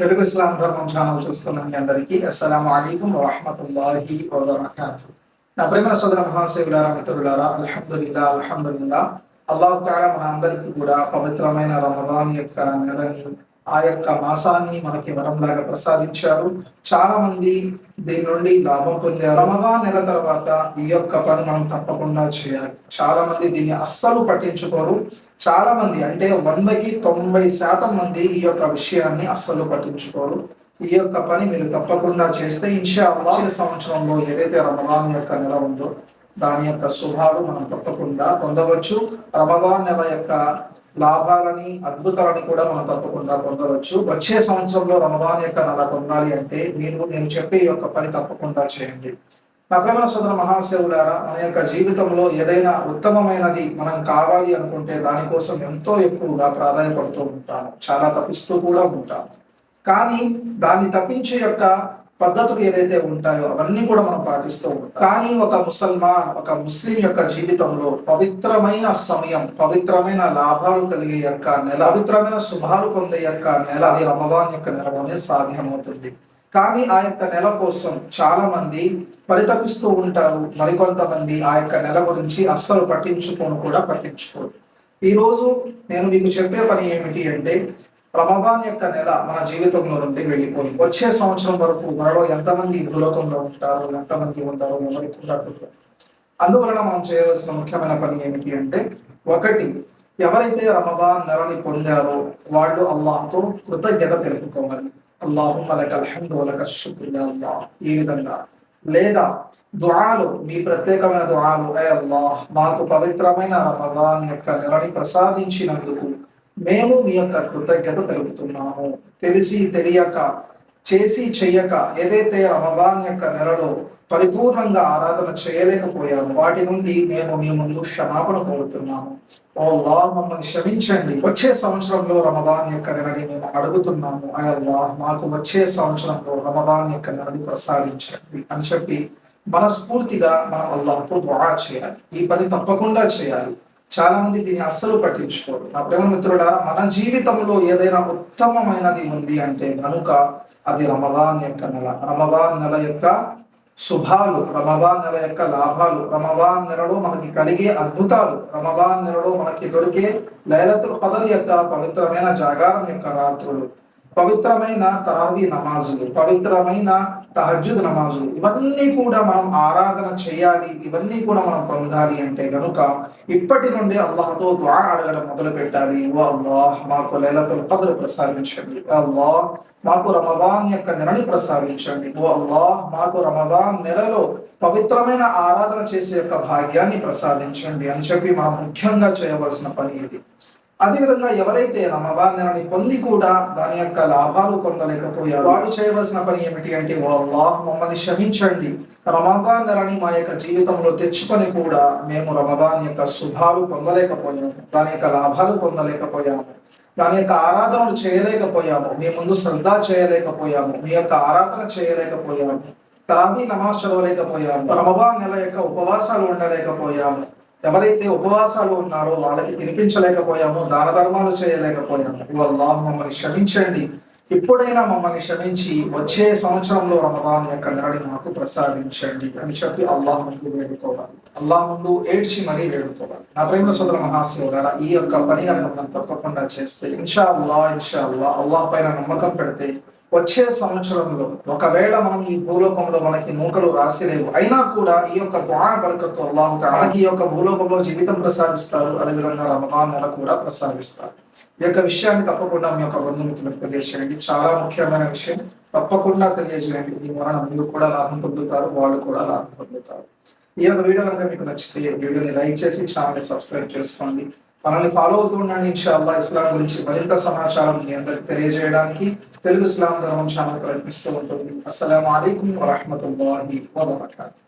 తెలుగు ఇస్లాం ధర్మం ఛానల్ చూస్తున్న మీ అందరికీ అస్సలం అలీకుం వరహమతుల్లాహి వబర్కాతు. నా ప్రేమ సోదర మహాశివులారా మిత్రులారా అల్హమ్దుల్లా అల్హమ్దుల్లా అల్లాహ్ తాలా మన అందరికీ కూడా పవిత్రమైన రమదాన్ యొక్క నెలని ఆ యొక్క మాసాన్ని మనకి వరంలాగా ప్రసాదించారు. చాలా మంది దీని నుండి లాభం పొందారు. రమదా నెల తర్వాత ఈ యొక్క పని మనం తప్పకుండా చేయాలి. చాలా మంది దీన్ని అస్సలు పట్టించుకోరు. చాలా మంది అంటే వందకి తొంభై శాతం మంది ఈ యొక్క విషయాన్ని అస్సలు పట్టించుకోరు. ఈ యొక్క పని మీరు తప్పకుండా చేస్తే ఇన్షా వచ్చే సంవత్సరంలో ఏదైతే రమదాన్ యొక్క నెల ఉందో దాని యొక్క శుభాలు మనం తప్పకుండా పొందవచ్చు. రమదాన్ నెల యొక్క లాభాలని అద్భుతాలని కూడా మనం తప్పకుండా పొందవచ్చు. వచ్చే సంవత్సరంలో రమదాన్ యొక్క నెల పొందాలి అంటే మీరు నేను చెప్పే యొక్క పని తప్పకుండా చేయండి. నా ప్రేమ సోదర మహాశివులారా మన యొక్క జీవితంలో ఏదైనా ఉత్తమమైనది మనం కావాలి అనుకుంటే దానికోసం ఎంతో ఎక్కువగా ప్రాధాన్యపడుతూ ఉంటాము. చాలా తప్పిస్తూ కూడా ఉంటాము. కానీ దాన్ని తప్పించే యొక్క పద్ధతులు ఏదైతే ఉంటాయో అవన్నీ కూడా మనం పాటిస్తూ ఉంటాం. కానీ ఒక ముసల్మాన్ ఒక ముస్లిం యొక్క జీవితంలో పవిత్రమైన సమయం పవిత్రమైన లాభాలు కలిగే యొక్క నెల పవిత్రమైన శుభాలు పొందే యొక్క నెల అది రమదాన్ యొక్క నెలలోనే సాధ్యమవుతుంది. కానీ ఆ యొక్క నెల కోసం చాలా మంది పరితపిస్తూ ఉంటారు. మరికొంతమంది ఆ యొక్క నెల గురించి అస్సలు పట్టించుకోను కూడా పట్టించుకోరు. ఈరోజు నేను మీకు చెప్పే పని ఏమిటి అంటే రమదాన్ యొక్క నెల మన జీవితంలో నుండి వెళ్ళిపోయి వచ్చే సంవత్సరం వరకు మనలో ఎంతమంది భూలోకంలో ఉంటారు ఎంతమంది ఉంటారు ఎవరికి కూడా తెలియదు. అందువలన మనం చేయవలసిన ముఖ్యమైన పని ఏమిటి అంటే ఒకటి ఎవరైతే రమదాన్ నెలని పొందారో వాళ్ళు అల్లాహ్తో కృతజ్ఞత తెలుపుకోవాలి. అల్లాహు లక అల్హమ్దు వలక శుక్రు ఈ విధంగా. లేదా దుఆలు మీ ప్రత్యేకమైన దుఆలు ఏ అల్లాహ్ మాకు పవిత్రమైన రమదాన్ యొక్క నెలని ప్రసాదించినందుకు మేము మీ యొక్క కృతజ్ఞత తెలుపుతున్నాము. తెలిసి తెలియక చేసి చెయ్యక ఏదైతే రమదాన్ యొక్క నెలలో పరిపూర్ణంగా ఆరాధన చేయలేకపోయాము వాటి నుండి మేము మీ ముందు క్షమాపణ కోరుతున్నాము. ఓ లా మమ్మల్ని క్షమించండి. వచ్చే సంవత్సరంలో రమదాన్ యొక్క నెలని మేము అడుగుతున్నాము. అయ్య మాకు వచ్చే సంవత్సరంలో రమదాన్ యొక్క నెలని ప్రసాదించండి అని చెప్పి మనస్ఫూర్తిగా మనం అల్లాహ్తో దుఆ చేయాలి. ఈ పని తప్పకుండా చేయాలి. చాలా మంది దీన్ని అస్సలు పట్టించుకోరు. నా ప్రేమ మిత్రులారా మన జీవితంలో ఏదైనా ఉత్తమమైనది ఉంది అంటే కనుక అది రమదాన్ యొక్క నెల. రమదాన్ నెల యొక్క శుభాలు రమదాన్ నెల యొక్క లాభాలు. రమదాన్ నెలలో మనకి కలిగే అద్భుతాలు రమదాన్ నెలలో మనకి దొరికే లైలతుల్ కదర్ యొక్క పవిత్రమైన జాగారం యొక్క రాత్రులు. పవిత్రమైన తరావీ నమాజులు పవిత్రమైన తహజుద్ నమాజులు ఇవన్నీ కూడా మనం ఆరాధన చేయాలి ఇవన్నీ కూడా మనం పొందాలి అంటే గనుక ఇప్పటి నుండి అల్లాహతో ద్వా అడగడం మొదలు పెట్టాలి ఓ అల్లాహ్ మాకు లైలతుల్ కద్ర్ ప్రసాదించండి. అల్లాహ్ మాకు రమదాన్ యొక్క నెలని ప్రసాదించండి. ఓ అల్లాహ్ మాకు రమదాన్ నెలలో పవిత్రమైన ఆరాధన చేసే యొక్క భాగ్యాన్ని ప్రసాదించండి అని చెప్పి మనం ముఖ్యంగా చేయవలసిన పని ఇది. అదేవిధంగా ఎవరైతే రమదాన్ నెలని పొంది కూడా దాని యొక్క లాభాలు పొందలేకపోయారు వాడు చేయవలసిన పని ఏమిటి అంటే అల్లాహ్ మమ్మల్ని క్షమించండి. రమదాన్ నెలని మా యొక్క జీవితంలో తెచ్చుకొని కూడా మేము రమదాన్ యొక్క శుభాలు పొందలేకపోయాము. దాని యొక్క లాభాలు పొందలేకపోయాము. దాని యొక్క ఆరాధనలు చేయలేకపోయాము. మీ ముందు శ్రద్ధ చేయలేకపోయాము. మీ యొక్క ఆరాధన చేయలేకపోయాము. తరాబీ నమాజ్ చదవలేకపోయాము. రమదాన్ నెల యొక్క ఉపవాసాలు ఉండలేకపోయాము. ఎవరైతే ఉపవాసాలు ఉన్నారో వాళ్ళకి తినిపించలేకపోయామో దాన ధర్మాలు చేయలేకపోయాము ఓ మమ్మల్ని క్షమించండి. ఇప్పుడైనా మమ్మల్ని క్షమించి వచ్చే సంవత్సరంలో రమదాన్ యొక్క నెలని మాకు ప్రసాదించండి అని చెప్పి అల్లాహ్ ముందు వేడుకోవాలి. అల్లాహ్ ముందు ఏడ్చి మరీ వేడుకోవాలి. నా ప్రేమ సోదర మహాశివుడారా ఈ యొక్క పని కనుక మనం తప్పకుండా చేస్తే ఇన్షా అల్లా ఇన్షా అల్లా అల్లాహ్ పైన నమ్మకం పెడితే వచ్చే సంవత్సరంలో ఒకవేళ మనం ఈ భూలోకంలో మనకి నూకలు రాసిలేవు అయినా కూడా ఈ యొక్క దుఆ బరకత్తు అల్లాహుత మనకి ఈ యొక్క భూలోకంలో జీవితం ప్రసాదిస్తారు. అదేవిధంగా రమదాన్ నెల కూడా ప్రసాదిస్తారు. ఈ యొక్క విషయాన్ని తప్పకుండా మీ యొక్క బంధుమిత్రులకు తెలియజేయండి. చాలా ముఖ్యమైన విషయం. తప్పకుండా తెలియజేయండి. దీని వలన మీరు కూడా లాభం పొందుతారు వాళ్ళు కూడా లాభం పొందుతారు. ఈ యొక్క వీడియో కనుక మీకు నచ్చితే వీడియోని లైక్ చేసి ఛానల్ని సబ్స్క్రైబ్ చేసుకోండి. మనల్ని ఫాలో అవుతూ ఉండండి ఇన్షాల్లా ఇస్లాం గురించి మరింత సమాచారం మీ అందరికి తెలియజేయడానికి తెలుగు ఇస్లాం ధర్మం ఛానల్ ప్రయత్నిస్తూ ఉంటుంది. అస్సలం అయికం వరహమతుల్లాహి వబర్కాతు.